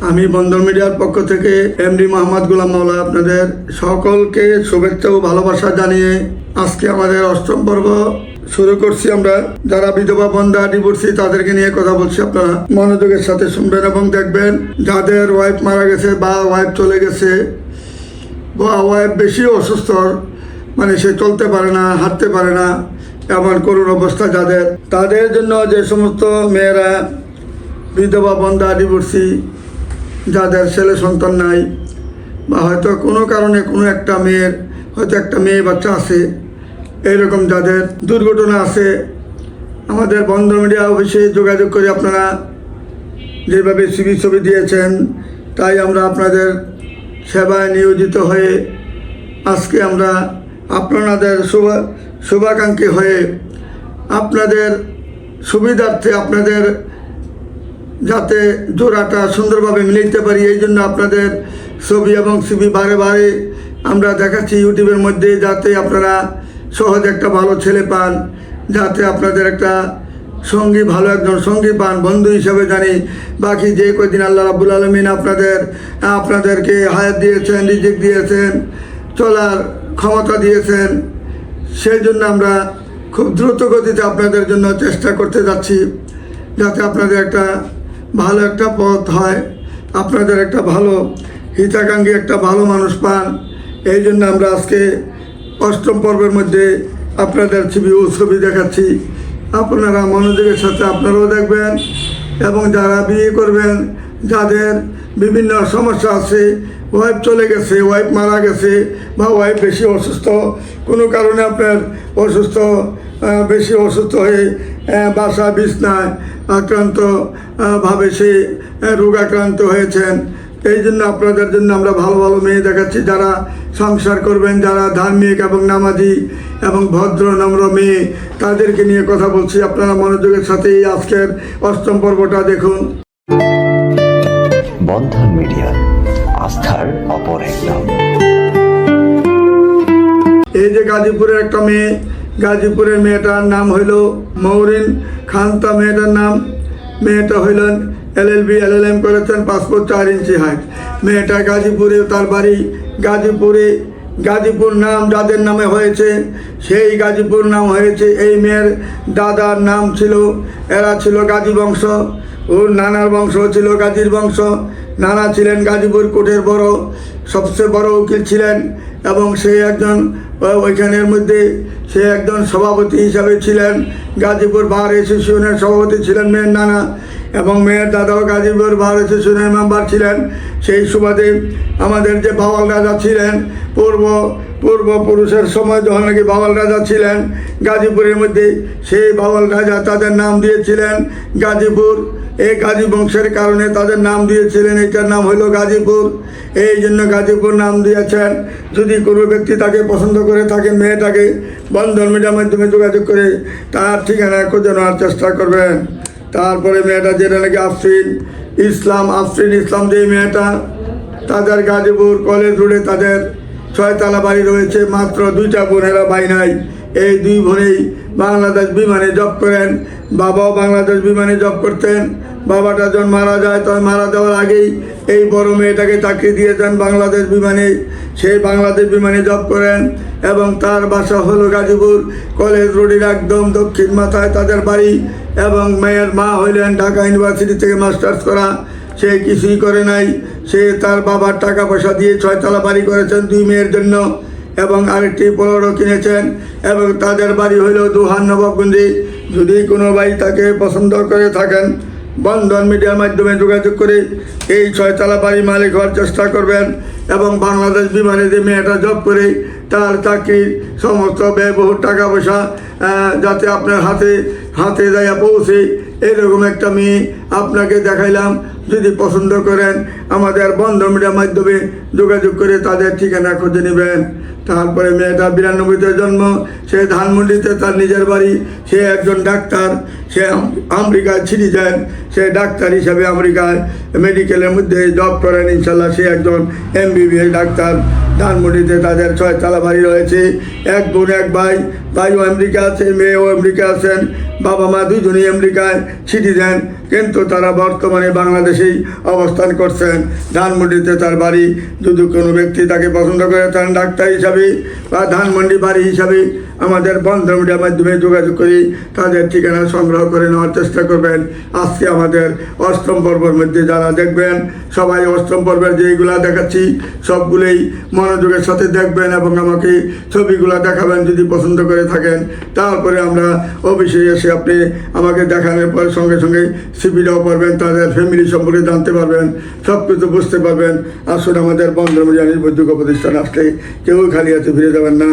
আমি বন্দর মিডিয়ার পক্ষ থেকে এমডি মোহাম্মদ গুলাম মাওলা আপনাদের সকলকে শুভেচ্ছা ও ভালোবাসা জানিয়ে আজকে আমাদের অষ্টম পর্ব শুরু করছি আমরা। যারা বিধবা বন্ধা ডিভোর্সি তাদেরকে নিয়ে কথা বলছি আপনারা মনোযোগের সাথে শুনবেন এবং দেখবেন যাদের ওয়াইফ মারা গেছে বা ওয়াইফ চলে গেছে বা ওয়াইফ বেশি অসুস্থ মানে সে চলতে পারে না, হাঁটতে পারে না এমন করুণ অবস্থা যাদের। তাদের জন্য যে সমস্ত মেয়েরা বিধবা বন্ধা ডিভোর্সি যাদের ছেলে সন্তান নাই, বা হয়তো কোনো কারণে কোনো একটা মেয়ের, হয়তো একটা মেয়ে বাচ্চা আছে, এইরকম যাদের দুর্ঘটনা আছে, আমাদের বন্ধ মিডিয়া অফিসে যোগাযোগ করে আপনারা যেভাবে সিবি ছবি দিয়েছেন, তাই আমরা আপনাদের সেবায় নিয়োজিত হয়ে আজকে আমরা আপনাদের শুভ শুভাকাঙ্ক্ষী হয়ে আপনাদের সুবিধার্থে আপনাদের যাতে জোড়াটা সুন্দরভাবে মিলাইতে পারি, এই জন্য আপনাদের ছবি এবং ছবি বারে বারে আমরা দেখাচ্ছি ইউটিউবের মধ্যে যাতে আপনারা সহজে একটা ভালো ছেলে পান, যাতে আপনাদের একটা সঙ্গী, ভালো একজন সঙ্গী পান, বন্ধু হিসাবে জানি। বাকি যে কদিন আল্লাহ রাবুল আলমিন আপনাদের, আপনাদেরকে হায়াত দিয়েছেন, রিজিক দিয়েছেন, চলার ক্ষমতা দিয়েছেন সেই জন্য আমরা খুব দ্রুত গতিতে আপনাদের জন্য চেষ্টা করতে যাচ্ছি, যাতে আপনাদের একটা ভালো একটা পথ হয়, আপনাদের একটা ভালো, হিতাকাঙ্ক্ষী একটা ভালো মানুষ পান। এই জন্য আমরা আজকে অষ্টম পর্বের মধ্যে আপনাদের ছবি ও ছবি দেখাচ্ছি। আপনারা মনোযোগের সাথে আপনারাও দেখবেন এবং যারা বিয়ে করবেন, যাদের বিভিন্ন সমস্যা আছে ওয়াইফ চলে গেছে ওয়াইফ মারা গেছে, বা ওয়াইফ বেশি অসুস্থ, কোনো কারণে আপনার অসুস্থ বেশি অসুস্থ হয়ে বাসা বিছনায় আক্রান্ত ভাবে সে রোগাক্রান্ত হয়েছেন। এই জন্য আপনাদের জন্য আমরা ভালো ভালো মেয়ে দেখাচ্ছি যারা সংসার করবেন, যারা ধার্মিক এবং নামাজি এবং ভদ্র, নম্র মেয়ে, তাদেরকে নিয়ে কথা বলছি। আপনারা মনোযোগের সাথে এই আজকের অষ্টম পর্বটা দেখুন। বন্ধন মিডিয়া, আস্থার অপর এক নাম এই যে গাজীপুরের একটা মেয়ে, গাজীপুরের মেয়েটার নাম হইল মৌরিন খান্তা মেয়েটার নাম, মেয়েটা হইলেন L L B, L L M করেছেন পাসপোর্ট চার ইঞ্চি হাইট মেয়েটা গাজীপুরে, তার বাড়ি গাজীপুরে গাজীপুর নাম যাদের নামে হয়েছে, সেই গাজীপুর নাম হয়েছে, এই মেয়ের দাদার নাম ছিল, এরা ছিল গাজী বংশ, ওর নানার বংশ ছিল গাজীর বংশ, নানা ছিলেন গাজীপুর কোর্টের বড়, সবচেয়ে বড় উকিল ছিলেন, এবং সে একজন ওইখানের মধ্যে সে একজন সভাপতি হিসাবে ছিলেন, গাজীপুর বার অ্যাসোসিয়েশনের সভাপতি ছিলেন মেয়ের নানা এবং মেয়ের দাদাও গাজীপুর বার অ্যাসোসিয়েশনের মেম্বার ছিলেন। সেই সুবাদে আমাদের যে বাওয়াল রাজা ছিলেন, পূর্ব পূর্বপুরুষের সময় যখন নাকি বাওয়াল রাজা ছিলেন, গাজীপুরের মধ্যে সেই বাওয়াল রাজা তাদের নাম দিয়েছিলেন গাজীপুর। এই গাজী বংশের কারণে তাদের নাম দিয়েছিলেন, এটার নাম হলো গাজীপুর। এই জন্য গাজীপুর নাম দিয়েছেন। যদি কোনো ব্যক্তি তাকে পছন্দ করে থাকে, মেয়েটাকে বন্ধন মিডিয়ার মাধ্যমে যোগাযোগ করে, তার ঠিকানা খুঁজে নেওয়ার চেষ্টা করবেন। তারপরে মেয়েটা যেটা নাকি আফরিন ইসলাম আফরিন ইসলাম যে মেয়েটা, তাদের গাজীপুর কলেজ রোডে তাদের ছয়তলা বাড়ি রয়েছে, মাত্র দুইটা বোনেরা বাই নাই। এই দুই বোনেই বাংলাদেশ বিমানে জব করেন। বাবাও বাংলাদেশ বিমানে জব করতেন, বাবাটা যখন মারা যায়, তখন মারা যাওয়ার আগেই এই বড় মেয়েটাকে চাকরি দিয়ে দেন বাংলাদেশ বিমানে। সেই বাংলাদেশ বিমানে জব করেন এবং তার বাসা হলো গাজীপুর কলেজ রোডের একদম দক্ষিণ মাথায় তাদের বাড়ি এবং মেয়ের মা হইলেন ঢাকা ইউনিভার্সিটি থেকে মাস্টার্স করা। সে কিছুই করে নাই। সে তার বাবার টাকা পয়সা দিয়ে ছয়তলা বাড়ি করেছেন দুই মেয়ের জন্য এবং আরেকটি পোলোরও কিনেছেন এবং তাদের বাড়ি হইল দুহান নবাবগঞ্জে। যদি কোনো ভাই তাকে পছন্দ করে থাকেন, বন্ধন মিডিয়ার মাধ্যমে যোগাযোগ করে এই ছয়তলা বাড়ি মালিক হওয়ার চেষ্টা করবেন এবং বাংলাদেশ বিমানে যে মেয়েটা জব করে, তার চাকরির সমস্ত ব্যয়বহুল টাকা পয়সা যাতে আপনার হাতে হাতে যাইয়া পৌঁছে, এরকম একটা মেয়ে আপনাকে দেখাইলাম। যদি পছন্দ করেন, আমাদের বন্ধ মিডিয়ার মাধ্যমে যোগাযোগ করে তাদের ঠিকানা খুঁজে নেবেন। তারপরে মেয়েটা বিরানব্বইতে জন্ম, সে ধানমন্ডিতে তার নিজের বাড়ি, সে একজন ডাক্তার, সে আমেরিকায় ছিটি যান সে ডাক্তার হিসাবে আমেরিকায় মেডিকেলের মধ্যে জব করেন ইনশাল্লাহ সে একজন এমবিবিএস ডাক্তার। ধানমন্ডিতে তাদের ছয়তলা বাড়ি রয়েছে, এক বোন, এক ভাই, ভাইও আমেরিকা আছে, মেয়েও আমেরিকা আছেন বাবা মা দুজনেই আমেরিকায় ছিটি দেন। কিন্তু তারা বর্তমানে বাংলাদেশেই অবস্থান করছেন। ধানমন্ডিতে তার বাড়ি। যদি কোনো ব্যক্তি তাকে পছন্দ করে, তার ডাক্তার হিসাবে বা ধানমন্ডি বাড়ি হিসাবে আমাদের বন্ধ মিডিয়ার মাধ্যমে যোগাযোগ করি তাদের ঠিকানা সংগ্রহ করে নেওয়ার চেষ্টা করবেন। আজকে আমাদের অষ্টম পর্বের মধ্যে যারা দেখবেন, সবাই অষ্টম পর্বের যেইগুলা দেখাচ্ছি, সবগুলোই মনোযোগের সাথে দেখবেন এবং আমাকে ছবিগুলো দেখাবেন যদি পছন্দ করে থাকেন। তারপরে আমরা অফিসে এসে আপনি আমাকে দেখানোর পর সঙ্গে সঙ্গে সিবিটাও পারবেন তাদের ফ্যামিলি সম্পর্কে জানতে পারবেন সব কিছু বুঝতে পারবেন। আসলে আমাদের বন্ধ মিডিয়া নির্ভরযোগ্য প্রতিষ্ঠান আসলে কেউ খালি হাতে ফিরে যাবেন না।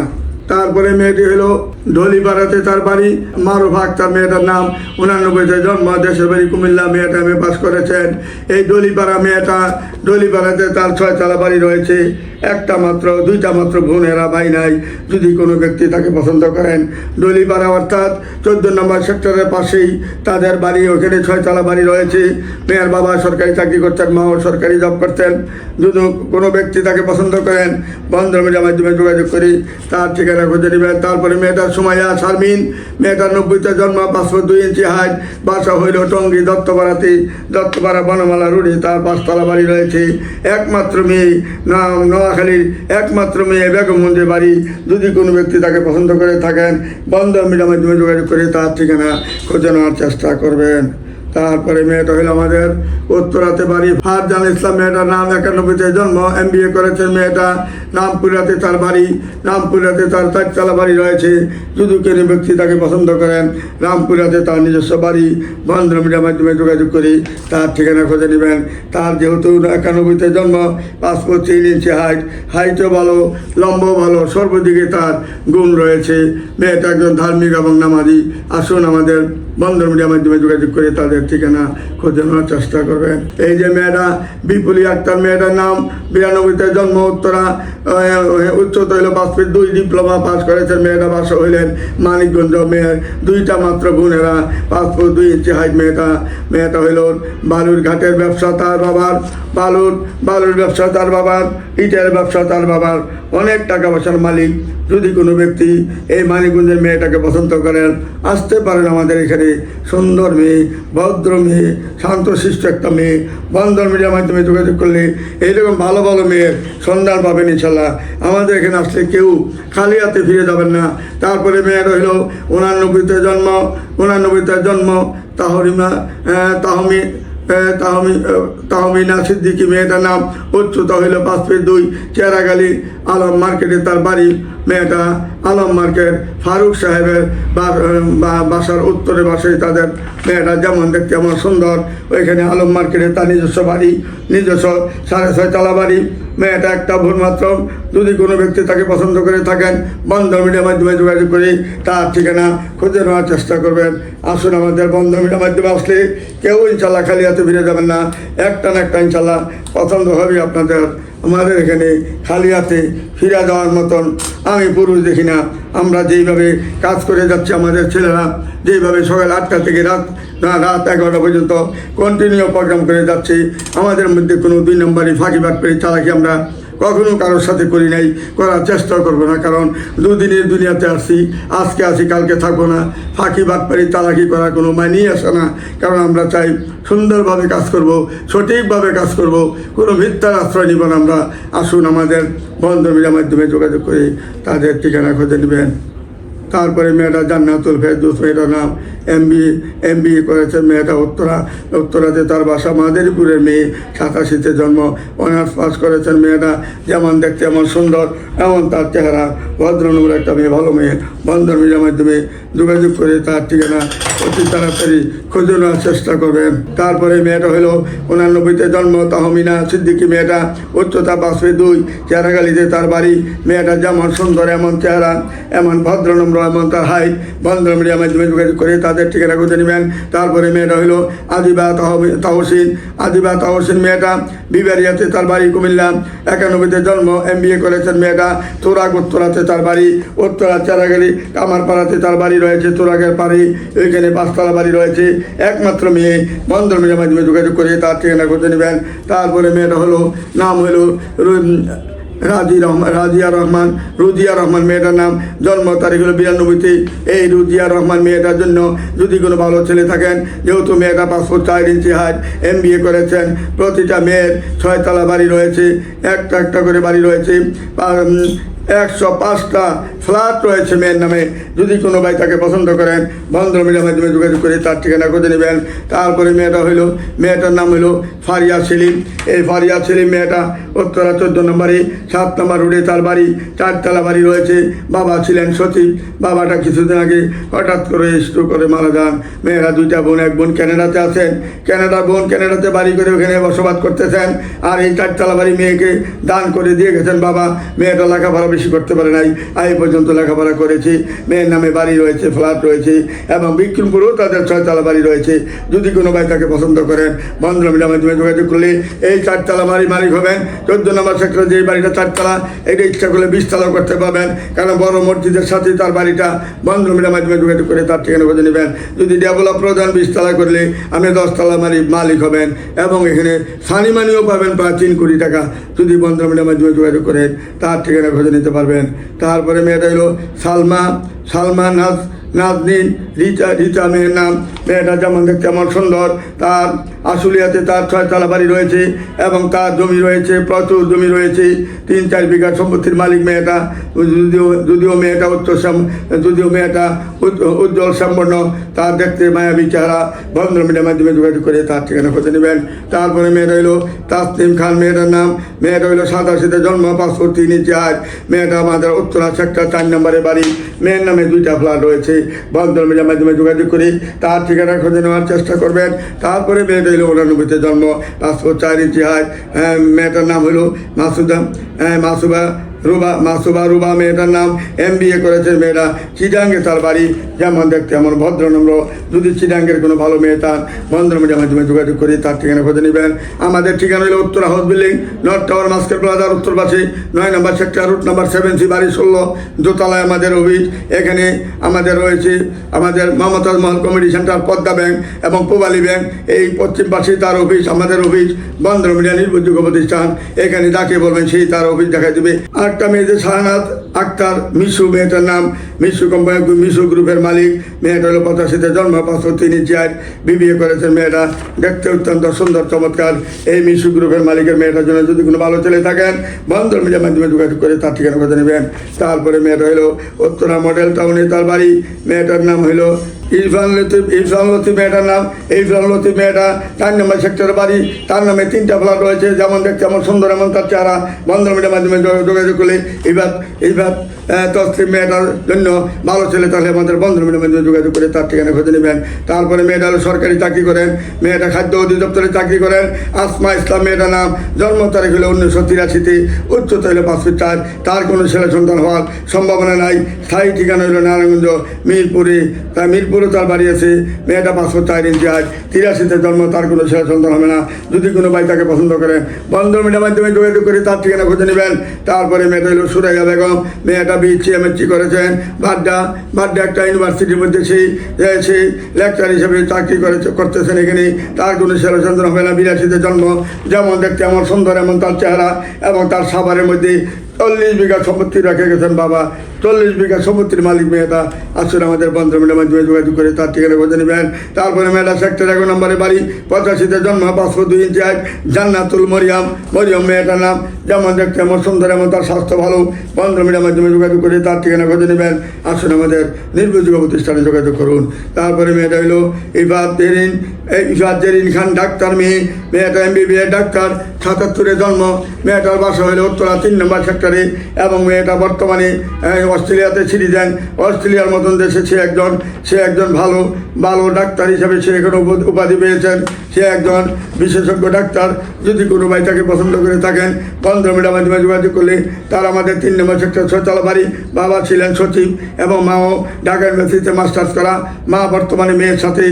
তারপরে মেয়েটি হলো ঢলিপাড়াতে তার বাড়ি মারুফ আক্তার মেয়েটার নাম। উনানব্বইতে জন্ম, দেশের বাড়ি কুমিল্লা, মেয়েটা এম পাস করেছেন। এই ডলিপাড়া মেয়েটা, ডলিপাড়াতে তার ছয়তলা বাড়ি রয়েছে। একটা মাত্র, দুইটা মাত্র বোনেরা ভাই নাই। যদি কোনো ব্যক্তি তাকে পছন্দ করেন, ডলিপাড়া অর্থাৎ চোদ্দ নম্বর সেক্টরের পাশেই তাদের বাড়ি, ওখানে ছয়তলা বাড়ি রয়েছে। মেয়ের বাবা সরকারি চাকরি করতেন, মাও সরকারি জব করতেন। যদি কোনো ব্যক্তি তাকে পছন্দ করেন, বন্ধ মাধ্যমে যোগাযোগ করি তার ঠিকানা খুঁজে নেবেন। তারপরে মেয়েটার সুমাইয়া শারমিন, মেয়েটার নব্বইতে জন্ম পাঁচশো দুই ইঞ্চি হাইট, বাসা হইল টঙ্গি দত্তপাড়াতে। দত্তপাড়া বনমালা রুড়ি, তার পাঁচতলা বাড়ি রয়েছে। একমাত্র মেয়ে নাম নোয়াখালীর একমাত্র মেয়ে বেগমগঞ্জের বাড়ি। যদি কোনো ব্যক্তি তাকে পছন্দ করে থাকেন বন্ধ মিডিয়ার মাধ্যমে যোগাযোগ করে তার ঠিকানা খুঁজে নেওয়ার চেষ্টা করবেন। তারপরে মেয়েটা হলো আমাদের উত্তরাতে বাড়ি। ফারজান ইসলাম মেয়েটার নাম একানব্বইতে জন্ম এম বি এ করেছে মেয়েটা নামপুরাতে তার বাড়ি। রামপুরাতে তার চারতলা বাড়ি রয়েছে। যদি কোনো ব্যক্তি তাকে পছন্দ করেন, রামপুরাতে তার নিজস্ব বাড়ি বন্ধ মিডিয়ার মাধ্যমে যোগাযোগ করি, তার ঠিকানা খুঁজে নেবেন। তার যেহেতু একানব্বইতে জন্ম পাসপোর্ট তিন ইঞ্চি হাইট হাইটও ভালো লম্ব ভালো, সর্বদিকে তার গুণ রয়েছে। মেয়েটা একজন ধার্মিক এবং নামাজি। আসুন আমাদের বন্ধন মিডিয়ার মাধ্যমে যোগাযোগ করে তাদের ঠিকানা খুঁজে নেওয়ার চেষ্টা করবেন। এই যে মেয়েরা বিপুলি আক্তার মেয়েটার নাম, বিরানব্বইতে জন্ম, উত্তরা উচ্চতর হইল পাসপোর্ট দুই, ডিপ্লোমা পাস করেছেন মেয়েরা বাস হইলেন মানিকগঞ্জ মেয়ের। দুইটা মাত্র বোনেরা পাসপোর্ট দুই ইঞ্চি হাইট মেয়েটা। মেয়েটা হইল বালুর ঘাটের ব্যবসা, তার বাবার বালুর বালুর ব্যবসা, তার বাবার, ইটের ব্যবসা, তার বাবার অনেক টাকা পয়সার মালিক। যদি কোনো ব্যক্তি এই মানিকগঞ্জের মেয়েটাকে পছন্দ করেন, আসতে পারেন আমাদের এখানে। সুন্দর মেয়ে, ভদ্র মেয়ে, শান্তশিষ্ট একটা মেয়ে, বন্ধন মিডিয়ার মাধ্যমে যোগাযোগ করলে এইরকম ভালো ভালো মেয়ের সন্ধান পাবেন ইনশাল্লাহ। আমাদের এখানে আসলে কেউ খালি হাতে ফিরে যাবেন না। তারপরে মেয়ের হইল উনানব্বইতে জন্ম উনানব্বইতে জন্ম, তাহরিমা তাহমি তাহমি তাহমিনা সিদ্দিকি, মেয়েটার নাম উচ্চতা হইল পাঁচ ফিট দুই, চেরাগালি আলম মার্কেটে তার বাড়ি মেয়েটা আলম মার্কেট, ফারুক সাহেবের বাসার উত্তরে বাসায় তাদের মেয়েটা যেমন দেখতে এমন সুন্দর। ওইখানে আলম মার্কেটে তার নিজস্ব বাড়ি, নিজস্ব সাড়ে ছয়তলা বাড়ি। মেয়েটা একটা ভুল মাত্র। যদি কোনো ব্যক্তি তাকে পছন্দ করে থাকেন বন্ধ মিডিয়ার মাধ্যমে যোগাযোগ করে তার ঠিকানা খুঁজে নেওয়ার চেষ্টা করবেন। আসুন আমাদের বন্ধ মিডিয়ার মাধ্যমে আসলে কেউ ইনশাল্লাহ খালি হাতে ফিরে যাবেন না। একটা না একটা ইনশাল্লাহ পছন্দ হবে আপনাদের। আমাদের এখানে খালি হাতে ফিরে যাওয়ার মতন আমি পুরুষ দেখি না। আমরা যেইভাবে কাজ করে যাচ্ছি, আমাদের ছেলেরা যেইভাবে সকাল আটটা থেকে রাত রাত এগারোটা পর্যন্ত কন্টিনিউ প্রোগ্রাম করে যাচ্ছি। আমাদের মধ্যে কোনো দুই নম্বরই ফাঁকি ফাঁক করে চালাকি আমরা কখনো কারোর সাথে করি নাই, করার চেষ্টাও করব না, কারণ দুদিনের দুনিয়াতে আসি আজকে আসি কালকে থাকব না। ফাঁকি বাদ পারি তালাকি করার কোনো মানিয়ে আসে না, কারণ আমরা চাই সুন্দরভাবে কাজ করব, সঠিকভাবে কাজ করব, কোনো মিথ্যার আশ্রয় নিব আমরা। আসুন আমাদের বন্ধ মিডিয়ার মাধ্যমে যোগাযোগ করে তাদের ঠিকানা খুঁজে নেবেন। তারপরে মেয়েটা জান্নাতুল ফেরদুস মেয়েটার নাম এম বি এম বি করেছে মেয়েটা উত্তরা। উত্তরাতে তার বাসা মাদারীপুরের মেয়ে, সাতাশিতে জন্ম। অনার্স পাস করেছেন মেয়েটা। যেমন দেখতে এমন সুন্দর এমন তার চেহারা। ভদ্রনগর একটা মেয়ে, ভালো মেয়ে। বন্ধন মিডিয়ার মাধ্যমে যোগাযোগ করে তার ঠিকানা অতি তাড়াতাড়ি খুঁজে নেওয়ার চেষ্টা করবেন। তারপরে মেয়েটা হলো উনানব্বইতে জন্ম, তাহমিনা সিদ্দিকি মেয়েটা। উচ্চতা পাঁচশো দুই চেহারাগালিতে তার বাড়ি। মেয়েটা যেমন সুন্দর, এমন চেহারা, এমন ভদ্রনম্র এমন তার হাইট বন্ধ মিডিয়ার মাধ্যমে যোগাযোগ করে তাদের ঠিকানা খুঁজে নেবেন। তারপরে মেয়েটা হলো আদিবা তাহসিন। আদিবা তাহসিন মেয়েটা বিবারিয়াতে তার বাড়ি, কুমিল্লা। একানব্বইতে জন্ম এম বি এ করেছেন মেয়েটা। তোরাগ উত্তরাতে তার বাড়ি। উত্তরা চারাগালি, কামারপাড়াতে তার বাড়ি রয়েছে, তোরাগের বাড়ি। ওইখানে পাঁচতলা বাড়ি রয়েছে। একমাত্র মেয়ে। বন্ধন মিডিয়ার মাধ্যমে যোগাযোগ করে তার ঠিকানা খুঁজে নেবেন। তারপরে মেয়েটা হলো নাম রু- রাজি রহমান রাজিয়া রহমান, রুজিয়া রহমান মেয়েটার নাম, জন্ম তারিখ হলো বিরানব্বইতে এই রুজিয়া রহমান মেয়েটার জন্য যদি কোনো ভালো ছেলে থাকেন, যেহেতু মেয়েটা পাসপোর্ট চার ইঞ্চি হাইট এম করেছেন, প্রতিটা মেয়ের ছয়তলা বাড়ি রয়েছে, একটা একটা করে বাড়ি রয়েছে একশো পাঁচটা ফ্ল্যাট রয়েছে মেয়ের নামে। যদি কোনো ভাই তাকে পছন্দ করেন বন্ধ মিডিয়ার মাধ্যমে যোগাযোগ করে তার ঠিকানা খুঁজে নেবেন। তারপরে মেয়েটা হইল, মেয়েটার নাম হলো ফারিয়া সেলিম। এই ফারিয়া সেলিম মেয়েটা উত্তরা চোদ্দ নম্বরে, সাত নম্বর রোডে তার বাড়ি, চারতলা বাড়ি রয়েছে। বাবা ছিলেন সচিব। বাবাটা কিছুদিন আগে হঠাৎ করে স্ট্রোক করে মারা যান। মেয়েরা দুইটা বোন, এক বোন ক্যানাডাতে আছেন। ক্যানাডার বোন ক্যানাডাতে বাড়ি করে ওখানে বসবাস করতেছেন। আর এই চারতলা বাড়ি মেয়েকে দান করে দিয়ে গেছেন বাবা। মেয়েটা লেখাপড়া বেশি করতে পারে নাই। এই পর্যন্ত লেখাপড়া করেছি। মেয়ের নামে বাড়ি রয়েছে ফ্ল্যাট রয়েছে এবং বিক্রমপুরেও তাদের ছয়তলা বাড়ি রয়েছে। যদি কোনো ভাই তাকে পছন্দ করেন, বন্ধুরা মাধ্যমে যোগাযোগ করলে এই চারতলা বাড়ি মালিক হবেন। চোদ্দ নম্বর সেক্টরে যে বাড়িটা চারতলা, এটা ইচ্ছা করলে বিশতলাও করতে পারবেন। কারণ বড় মসজিদের সাথে তার বাড়িটা বন্ধ মিডিয়ার মাধ্যমে যোগাযোগ করে তার ঠিকানা খুঁজে নেবেন। যদি ডেভেলপ প্রধান বিশতলা করলে আপনি দশতলা বাড়ি মালিক হবেন এবং এখানে সানিমানিও পাবেন প্রায় তিন কোটি টাকা। যদি বন্ধ মিডিয়ার মাধ্যমে যোগাযোগ করেন তার ঠিকানা খুঁজে নিতে পারবেন। তারপরে মেয়েটা হলো সালমা। সালমা নাজ নাজনীন, রিচা রিচা মেয়ের নাম। মেয়েটা যেমন দেখতে তেমন সুন্দর। তার আশুলিয়াতে তার ছয়তলা বাড়ি রয়েছে এবং তার জমি রয়েছে, প্রচুর জমি রয়েছে। তিন, চার বিঘা সম্পত্তির মালিক মেয়েটা। যদিও যদিও মেয়েটা উচ্চ যদিও মেয়েটা উজ্জ্বল সম্পন্ন, তার দেখতে মায়াবী চেহারা। বন্ধ মিডিয়ার মাধ্যমে যোগাযোগ করে তার ঠিকানা খুঁজে নেবেন। তারপরে মেয়েটা হইল তাসনিম খান মেয়েটার নাম। মেয়েটা হইল সাতাশিতে জন্ম পাসপোর্ট তিন ইঞ্চি মেয়েটা আমাদের উত্তরা সেক্টর চার নম্বরের বাড়ি। মেয়ের নামে দুইটা ফ্ল্যাট রয়েছে। বন্ধন মিডিয়ার মাধ্যমে যোগাযোগ করে তার ঠিকানা খুঁজে নেওয়ার চেষ্টা করবেন। তারপরে মেয়েটা হলো উনানব্বইতে জন্ম। পাসপোর্ট চার ইঞ্চি হাই মেয়েটার নাম হলো মাসুদা। হ্যাঁ, মাসুবা রুবা মাসুবা রুবা মেয়েটার নাম এম বি এ করেছে মেয়েটা চিডাঙ্গে তার বাড়ি, যেমন দেখতে এমন ভদ্র নম্র। যদি চিডাঙ্গের কোনো ভালো মেয়ে তার মিডিয়ার মাধ্যমে যোগাযোগ করি, তার ঠিকানা খুঁজে নেবেন। আমাদের ঠিকানা হলো উত্তর হাউস বিল্ডিং নর্থ টাওয়ার মাস্কের প্লাজার উত্তর পাশে, নয় নম্বর sector route number seven C বাড়ি ষোলো, দোতলায় আমাদের অফিস। এখানে আমাদের রয়েছে আমাদের Mumtaz Mahal committee centre, Padma bank এবং পূবালী ব্যাংক। এই পশ্চিম পাশে তার অফিস, আমাদের অফিস বন্ধন মিডিয়া নির্ভরযোগ্য প্রতিষ্ঠান। এখানে যাকে বলবেন সেই তার অফিস দেখা দেবে। আরেকটা মেয়েদের শাহনাথ আক্তার মিশু, মেয়েটার নাম মিশু কোম্পানি, মিশু গ্রুপের মালিক। মেয়েটা হলো পঁচাশিতে জন্ম, পাঁচশো তিন চার বিবিএ করেছেন মেয়েটা। দেখতে অত্যন্ত সুন্দর, চমৎকার। এই মিশু গ্রুপের মালিকের মেয়েটার জন্য যদি কোনো ভালো ছেলে থাকেন, বন্ধন মিডিয়ার মাধ্যমে যোগাযোগ করে তার ঠিকানা কথা নেবেন। তারপরে মেয়েটা হলো উত্তরা মডেল টাউনে তার বাড়ি। মেয়েটার নাম হলো ইরফান লতিফ ইরফান লতিফ মেয়েটার নাম, ইরফান লতিফ মেয়েটা তার নামে সেক্টরের বাড়ি, তার নামে তিনটা ফ্ল্যাট রয়েছে, যেমন দেখতে এমন সুন্দর এমন তার চেহারা বন্ধন মিডিয়ার মাধ্যমে যোগাযোগ করলে এইবার এইবার তসলিম মেয়েটার জন্য ভালো ছেলে, তাহলে আমাদের বন্ধন মিডিয়ার মাধ্যমে যোগাযোগ করে, তার ঠিকানা খুঁজে নেবেন। তারপরে মেয়েটা সরকারি চাকরি করেন, মেয়েটা খাদ্য অধিদপ্তরে চাকরি করেন। আসমা ইসলাম মেয়েটার নাম, জন্ম তারিখ হলো উনিশশো তিরাশিতে, উচ্চতা হলো পাঁচ ফিট চার, তার কোনো ছেলে সন্তান হওয়ার সম্ভাবনা নাই। স্থায়ী ঠিকানা হলো নারায়ণগঞ্জ, মিরপুরে, তা মিরপুরে তার বাড়ি আছে। মেয়েটা পাঁচশো চার ইঞ্চি আজ তিরাশিতে জন্ম, তার কোনো ছেলে সন্তান হবে না। যদি কোনো ভাই তাকে পছন্দ করেন বন্ধ মিডিয়ার মাধ্যমে যোগাযোগ করে তার ঠিকানা খুঁজে নেবেন। তারপরে মেয়েটা হলো সুরাইয়া বেগম। মেয়েটা বিএসসি এমএসসি করেছেন। বাড্ডা বাড্ডা একটা ইউনিভার্সিটির মধ্যে সেই সেই লেকচার হিসেবে চাকরি করে, করতেছেন এখানে। তার কোনো ছেলে সন্তান হবে না, বিরাশিতে জন্ম। যেমন দেখতে এমন সুন্দর, এমন তার চেহারা, এবং তার সাভারের মধ্যে চল্লিশ বিঘা সম্পত্তি রেখে গেছেন বাবা। চল্লিশ বিঘা সম্পত্তির মালিক মেয়েটা আসলে আমাদের বন্ধ মাধ্যমে যোগাযোগ করে, তার ঠিকানা খুঁজে নেবেন। তারপরে মেয়েটা সেক্টর এক নম্বরে বাড়ি, পঁচাশিতে জন্ম, পাঁচশো দুই ইঞ্চি এক, জান্নাতুল মরিয়াম। মরিয়ম মেয়েটার নাম, যেমন দেখতে এমন সুন্দর, এমন তার স্বাস্থ্য ভালো। বন্ধ মাধ্যমে যোগাযোগ করে, তার ঠিকানা খুঁজে নেবেন। আসলে আমাদের নির্ভরযোগ্য প্রতিষ্ঠানে যোগাযোগ করুন। তারপরে মেয়েটা হলো ইফাত জেরিন ইফাত জেরিন খান, ডাক্তার মেয়ে মেয়েটা এমবিবিএ ডাক্তার, সাতাত্তরে জন্ম। মেয়েটার বাসা হলো উত্তরা, তিন নম্বর সেক্টরে এবং মেয়েটা বর্তমানে অস্ট্রেলিয়াতে সিটিজেন অস্ট্রেলিয়ার মতন দেশে সে একজন সে একজন ভালো ভালো ডাক্তার হিসাবে সে এখানে উপাধি পেয়েছেন। সে একজন বিশেষজ্ঞ ডাক্তার। যদি কোনো ভাই তাকে পছন্দ করে থাকেন বন্ধ মিডিয়ার মাধ্যমে যোগাযোগ করলে তার আমাদের তিন নম্বর সেক্টর ছয়তলা বাড়ি বাবা ছিলেন সচিব এবং মাও ঢাকা ইউনিভার্সিটিতে মাস্টার্স করা। মা বর্তমানে মেয়ের সাথে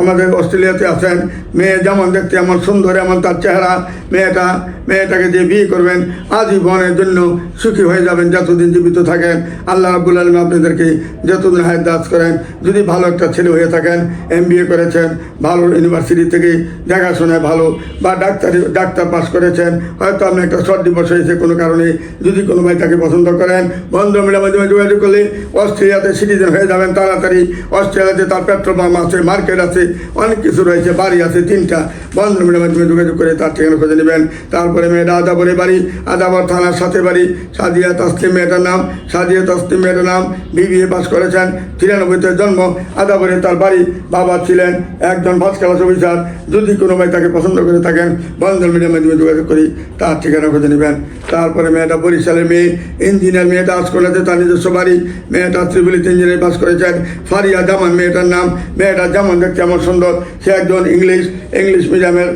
আমাদের অস্ট্রেলিয়াতে আছেন। মেয়ে যেমন দেখতে এমন সুন্দর, এমন তার চেহারা। মেয়েটা, মেয়েটাকে যে বিয়ে করবেন। আজীবনের জন্য সুখী হয়ে যাবেন, যতদিন জীবিত থাকেন। আল্লাহ রাবুল আলম আপনাদেরকে যতদিন হায়াত দাস করেন, যদি ভালো একটা ছেলে হয়ে থাকেন এম করেছেন, ভালো ইউনিভার্সিটিতে থেকে দেখাশোনায় ভালো, বা ডাক্তারি, ডাক্তার পাস করেছেন, হয়তো আপনি একটা শর্ট ডিভোর্স হয়েছে কোনো কারণে, যদি কোনো ভাই তাকে পছন্দ করেন, বন্ধ মিডিয়ার মাধ্যমে যোগাযোগ করলে অস্ট্রেলিয়াতে সিটিজেন হয়ে যাবেন তাড়াতাড়ি, অস্ট্রেলিয়াতে তার পেট্রোল পাম্প আছে মার্কেট আছে, অনেক কিছু রয়েছে, বাড়ি আছে, তিনটা, বন্ধ মিডিয়ার মাধ্যমে যোগাযোগ করে তার ঠিকানা খুঁজে নেবেন। তারপরে মেয়েটা আদাবরে বাড়ি আদাবর থানার সাথে বাড়ি, সাদিয়া তাসলিম মেয়েটার নাম সাদিয়া তাসলিম মেয়েটার নাম বিবিএ পাস করেছেন। তিরানব্বইতে জন্ম আদাবরে তার বাড়ি বাবা ছিলেন একজন ফার্স্ট ক্লাস অফিসার। যদি কোনো ভাই তাকে পছন্দ করে থাকেন, বন্ধন মিডিয়ার মাধ্যমে যোগাযোগ করি, তার ঠিকানা খুঁজে নেবেন। তারপরে মেয়েটা বরিশালের মেয়ে, ইঞ্জিনিয়ার মেয়েটা আজ করেছে তার নিজস্ব বাড়ি। মেয়েটা ত্রিপুলিতে ইঞ্জিনিয়ার পাস করেছেন। ফারিয়া জামান মেয়েটার নাম, মেয়েটা যেমন দেখতে আমার সুন্দর। সে একজন ইংলিশ ইংলিশ মিডিয়ামের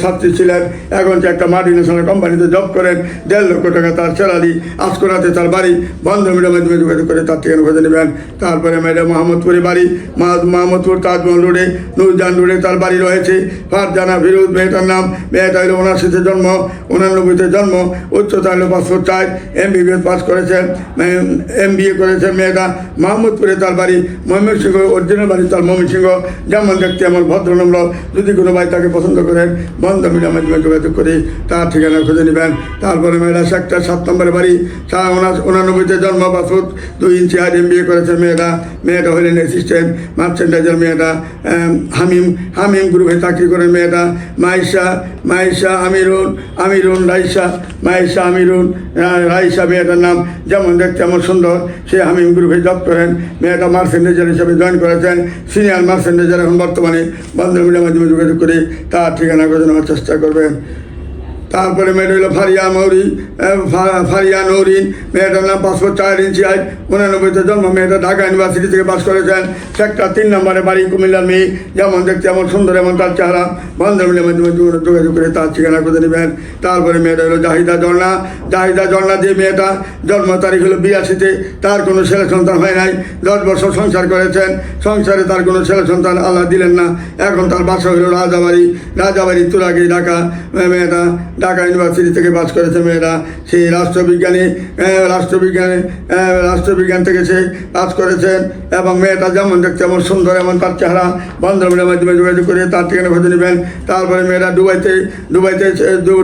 ছাত্রী ছিলেন। এখন সে একটা মাল্টি ন্যাশনাল কোম্পানিতে জব করেন। দেড় লক্ষ টাকা তার স্যালারি আজকরাতে তার বাড়ি বন্ধ মিডিয়ার মাধ্যমে যোগাযোগ করে, তার ঠিকানা খুঁজে নেবেন। তারপরে মেয়েটা মোহাম্মদপুরে বাড়ি মোহাম্মদপুর তাজমহল রোডে, নুরজান রোডে তার বাড়ি রয়েছে। ফারজানা ফিরোজ মেয়েটার নাম, মেয়েটা হলো উনাশিতে জন্ম, উনানব্বইতে জন্ম, উচ্চতা হলো পাঁচশো চার এম বিবিএস পাস করেছেন এম বি এ করেছেন মেয়েটা। মোহাম্মদপুরে তার বাড়ি, ময়মনসিংহ, অরিজিনাল বাড়ি তার ময়মনসিংহ। যেমন দেখতে আমার ভদ্রনম্র যদি কোনো ভাই তাকে পছন্দ করেন বন্ধ মিডিয়ার মাধ্যমে যোগাযোগ করে তার ঠিকানা খুঁজে নেবেন। তারপরে মেয়েরা সেক্টর সাত নম্বরের বাড়ি উনানব্বইতে জন্ম বাসুদ দুই inch height M B A করেছে, মেয়েটা মেয়েটা হলেন অ্যাসিস্ট্যান্ট মার্চেন্ডাইজার মেয়েটা হামিম হামিম গ্রুপে চাকরি করে মেয়েটা মাইশা মাইশা আমিরুন আমিরুন রাইসা মাইশা আমিরুন রা- রাইসা মেয়েটার নাম যেমন দেখতে এমন সুন্দর, সে হামিম গ্রুপে জব করেন, মেয়েটা মার্চেন্ডাইজার হিসেবে জয়েন করেছেন সিনিয়র মার্চেন্ডাইজার এখন বর্তমানে বন্ধ মিডিয়ার মাধ্যমে যোগাযোগ করে তার ঠিকানা নেওয়ার চেষ্টা করবেন। তারপরে মেয়েটা হলো ফারিয়া মৌরি ফারিয়া নৌরিন, মেয়েটার নাম পাঁচশো চার ইঞ্চি হাইট, উনানব্বইতে জন্ম, মেয়েটা ঢাকা ইউনিভার্সিটি থেকে পাস করেছেন। সেক্টর তিন নম্বরে বাড়ি কুমিল্লার মেয়ে, যেমন দেখতে এমন সুন্দর, এমন তার চেহারা। বন্ধমিলের মাধ্যমে যোগ- যোগাযোগ করে তার ঠিকানা খুঁজে নেবেন। তারপরে মেয়েটা হলো জাহিদা ঝর্ণা জাহিদা ঝর্ণা যে মেয়েটা, জন্ম তারিখ হলো বিরাশিতে, তার কোনো ছেলে সন্তান হয় নাই। দশ বছর সংসার করেছেন। সংসারে তার কোনো ছেলে সন্তান আল্লাহ দিলেন না। এখন তার বাসা হলো রাজাবাড়ি। রাজাবাড়ি তুরাগি, ঢাকা। মেয়েটা ঢাকা ইউনিভার্সিটি থেকে পাস করেছে মেয়েরা। সেই রাষ্ট্রবিজ্ঞানী রাষ্ট্রবিজ্ঞানে রাষ্ট্রবিজ্ঞান থেকে সে পাস করেছেন এবং মেয়েটা যেমন দেখতে এমন সুন্দর, এমন তার চেহারা বন্ধমিলের মাধ্যমে যোগাযোগ করে তার ঠিকানা খুঁজে নেবেন। তারপরে মেয়েরা দুবাইতে ডুবাইতে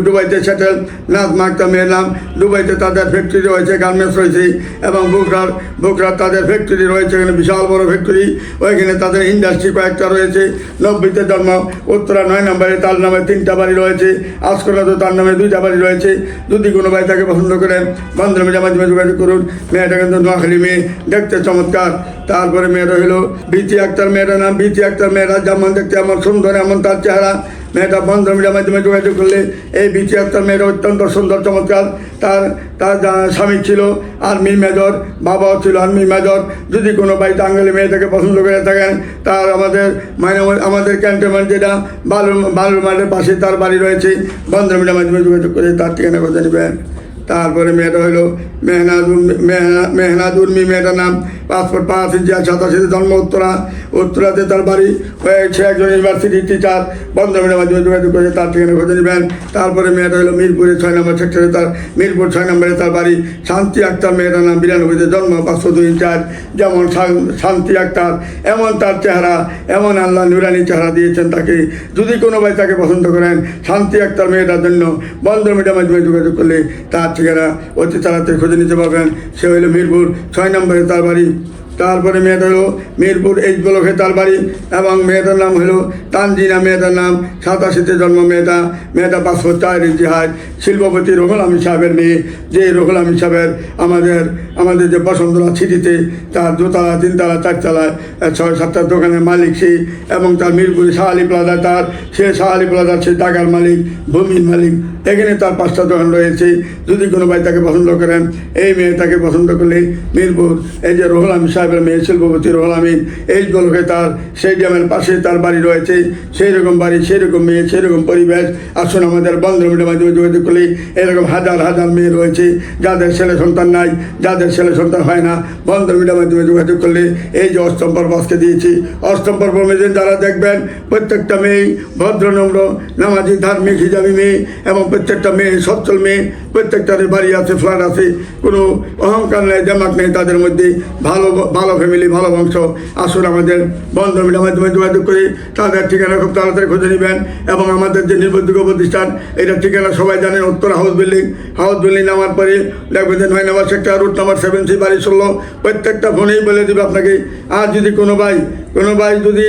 দুবাইতে সেটেল নাথ মার্কতা মেয়ের নাম। দুবাইতে তাদের ফ্যাক্টরি রয়েছে, গার্মেন্টস রয়েছে এবং বুকরার বুকরার তাদের ফ্যাক্টরি রয়েছে, এখানে বিশাল বড় ফ্যাক্টরি ওইখানে তাদের ইন্ডাস্ট্রি কয়েকটা রয়েছে। নব্বইতে জন্ম, উত্তরা নয় নম্বরে তার নামে তিনটা বাড়ি রয়েছে। আজকরা তো তার নামে দুইটা বাড়ি রয়েছে। যদি কোনো ভাই তাকে পছন্দ করেন বান্ধবী মাধ্যমে যোগাযোগ করুন। মেয়েটা কিন্তু নোয়াখালী মেয়ে, দেখতে চমৎকার। তারপরে মেয়েটা হলো বিতি আক্তার, মেয়েটার নাম বিতি আক্তার, মেয়েরা যেমন দেখতে এমন সুন্দর, এমন তার চেহারা। মেয়েটা বন্ধ মিডিয়ার মাধ্যমে যোগাযোগ করলে এই বিটি আক্তার মেয়েটা অত্যন্ত সুন্দর, চমৎকার। তার তার স্বামী ছিল আর্মি মেজর, বাবাও ছিল আর্মি মেজর। যদি কোনো বাড়িতে আঙ্গালি মেয়েটাকে পছন্দ করে থাকেন, তার আমাদের মানে আমাদের ক্যান্টনমেন্ট যেটা, বালুর বালুর মাঠের পাশে তার বাড়ি রয়েছে বন্ধ মিডিয়ার মাধ্যমে যোগাযোগ করে তার ঠিকানা করে নেবেন। তারপরে মেয়েটা হলো মেহনাদুর মেহনা মি মেয়েটার নাম পাসপোর্ট পাঁচ ইঞ্চি আর সাতাশিতে জন্ম, উত্তরা। উত্তরাতে তার বাড়ি হয়েছে একজন ইউনিভার্সিটির টিচার বন্ধ মিডিয়ার মাধ্যমে যোগাযোগ করে তার ঠিকানা খুঁজে নেবেন। তারপরে মেয়েটা হলো মিরপুরে ছয় নম্বর সেক্টরে তার মিরপুর ছয় নম্বরে তার বাড়ি শান্তি আক্তার, মেয়েটার নাম বিরানব্বইতে জন্ম, পাঁচশো দুই ইঞ্চার যেমন শান্তি আক্তার, এমন তার চেহারা, এমন আল্লাহ নুরানি চেহারা দিয়েছেন তাকে। যদি কোনো ভাই তাকে পছন্দ করেন, শান্তি আক্তার মেয়েটার জন্য বন্ধ মিডিয়ার মাধ্যমে যোগাযোগ করলে তার ঠিকানা অতি তাড়াতাড়ি খুঁজে নিতে পারবেন। সে হইল মিরপুর ছয় নম্বরে তার বাড়ি। তারপরে মেয়েটা হলো মিরপুর এইচ ব্লকে তার বাড়ি এবং মেয়েটার নাম হলো তানজিনা। মেয়েটার নাম সাতাশিতে জন্ম মেয়েটা। মেয়েটা পাঁচশো চার হাইট শিল্পপতি রঘুল আমির সাহেবের মেয়ে। যে রঘুল আমির সাহেবের আমাদের আমাদের যে বসন্তরা ছিটিতে তার দোতলা তিনতলা চারতলায় ছয় সাতটা দোকানের মালিক সে এবং তার মিরপুরে শাহালি প্লাজা তার, সে শাহালি প্লাজার সে টাকার মালিক, ভূমির মালিক। এখানে তার পাঁচটা দোকান রয়েছে। যদি কোনো ভাই তাকে পছন্দ করেন, এই মেয়ে তাকে পছন্দ করলে মিরপুর এই যে রোহুল আমিন সাহেবের মেয়ে শিল্পপতি রোহুল আমিন এই ব্লকে তার, সেই স্টেডিয়ামের পাশে তার বাড়ি রয়েছে, সেই রকম বাড়ি, সেই রকম মেয়ে, সেই রকম পরিবেশ। আসুন আমাদের বন্ধ মিডিয়ার মাধ্যমে যোগাযোগ করলে এরকম হাজার হাজার মেয়ে রয়েছে। যাদের ছেলে সন্তান নাই, যাদের ছেলে সন্তান হয় না বন্ধ মিডিয়ার মাধ্যমে যোগাযোগ করলে এই যে অষ্টম পর্ব আজকে দিয়েছি। অষ্টম পর্ব মেয়েদের যারা দেখবেন, প্রত্যেকটা মেয়ে ভদ্রনম্র নামাজি, ধার্মিক, হিজাবি মেয়ে এবং প্রত্যেকটা মেয়ে সচ্ছল মেয়ে। প্রত্যেকটার বাড়ি আছে, ফ্ল্যাট আছে। কোনো অহংকার নেই জামাক নেই তাদের মধ্যে। ভালো ভালো ফ্যামিলি ভালো বংশ, আসুন আমাদের বন্ধ মিডিয়ার মাধ্যমে যোগাযোগ করি তাদের ঠিকানা খুব তাড়াতাড়ি খুঁজে নেবেন এবং আমাদের যে নির্ভরযোগ্য প্রতিষ্ঠান এটা ঠিকানা সবাই জানেন, উত্তর হাউস বিল্ডিং হাউস বিল্ডিং নামার পরে দেখবেন যে নয় number sector route number seven three বাড়ি ষোলো, প্রত্যেকটা ফোনেই বলে দেবে আপনাকে। আর যদি কোনো ভাই কোনো ভাই যদি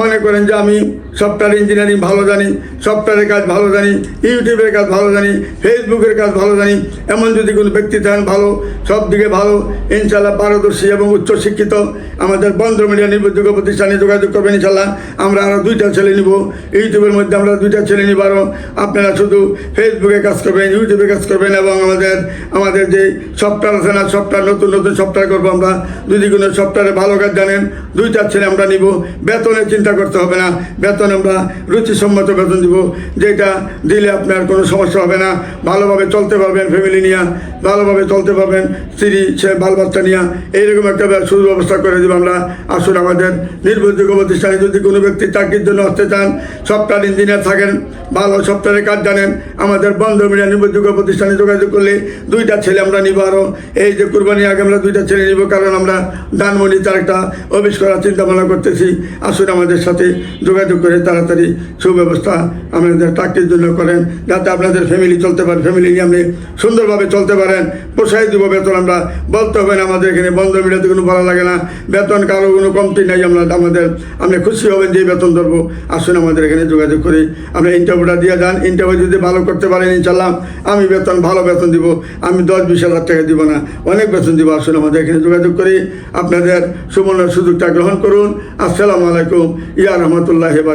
মনে করেন যে আমি সফটওয়্যার ইঞ্জিনিয়ারিং ভালো জানি, সফটওয়্যারের কাজ ভালো জানি, ইউটিউবের কাজ ভালো জানি, ফেসবুকের কাজ ভালো জানি, এমন যদি কোনো ব্যক্তি থাকেন ভালো, সব দিকে ভালো ইনশাল্লাহ পারদর্শী এবং উচ্চশিক্ষিত আমাদের বন্ধ মিডিয়া নির্ভরযোগ্য প্রতিষ্ঠানে যোগাযোগ করবেন ইনশাল্লাহ আমরা আরও দুইটা ছেলে নিব, ইউটিউবের মধ্যে আমরা দুইটা ছেলে নিব আরও আপনারা শুধু ফেসবুকে কাজ করবেন, ইউটিউবে কাজ করবেন এবং আমাদের আমাদের যে সফটওয়্যার আছে না, সফটওয়্যার, নতুন নতুন সফটওয়্যার করব আমরা, যদি কোনো সফটওয়্যারে ভালো কাজ জানেন, দুইটা ছেলে আমরা নিব, বেতনের চিন্তা করতে হবে না, বেতন আমরা রুচিসম্মত বেতন দিব, যেটা দিলে আপনার কোনো সমস্যা হবে না। ভালোভাবে চলতে পারবেন ফ্যামিলি নিয়ে, ভালোভাবে চলতে পারবেন স্ত্রী, সে বাল বাচ্চা নিয়ে। এইরকম একটা সুব্যবস্থা করে দেবো আমরা। আসুন আমাদের নির্ভরযোগ্য প্রতিষ্ঠানে যদি কোনো ব্যক্তি চাকরির জন্য আসতে চান সফটওয়্যার ইঞ্জিনিয়ার থাকেন, ভালো সফটওয়্যারের কাজ জানেন, আমাদের বন্ধ মিডিয়া নির্ভরযোগ্য প্রতিষ্ঠানে যোগাযোগ করলে দুইটা ছেলে আমরা নিব আরও এই যে কুরবানি আগে আমরা দুইটা ছেলে নিব, কারণ আমরা দানমণি তার একটা অফিস করার চিন্তা ভাবনা করতেছি। আসুন আমাদের সাথে যোগাযোগ করে তাড়াতাড়ি সুব্যবস্থা আমাদের চাকরির জন্য করেন, যাতে আপনাদের ফ্যামিলি চলতে পারে ফ্যামিলি নিয়ে আপনি সুন্দরভাবে চলতে পারেন। পোষাই দিব বেতন, আমরা বলতে হবে না আমাদের এখানে বন্ধ মিডিয়াতে কোনো ভালো লাগে না। বেতন কারও কোনো কমতি নাই, আমরা আমাদের আপনি খুশি হবেন যে বেতন ধরবো। আসুন আমাদের এখানে যোগাযোগ করে। আপনি ইন্টারভিউটা দিয়ে যান। ইন্টারভিউ যদি ভালো করতে পারেন ইনশাল্লাহ আমি বেতন, ভালো বেতন দিব। আমি দশ বিশ হাজার টাকা দিব না, অনেক বেতন দিব। আসুন আমাদের এখানে যোগাযোগ করি। আপনাদের সুবর্ণ সুযোগটা গ্রহণ করুন। আসসালামু আলাইকুম। ইয়া রহমতুল্লাহ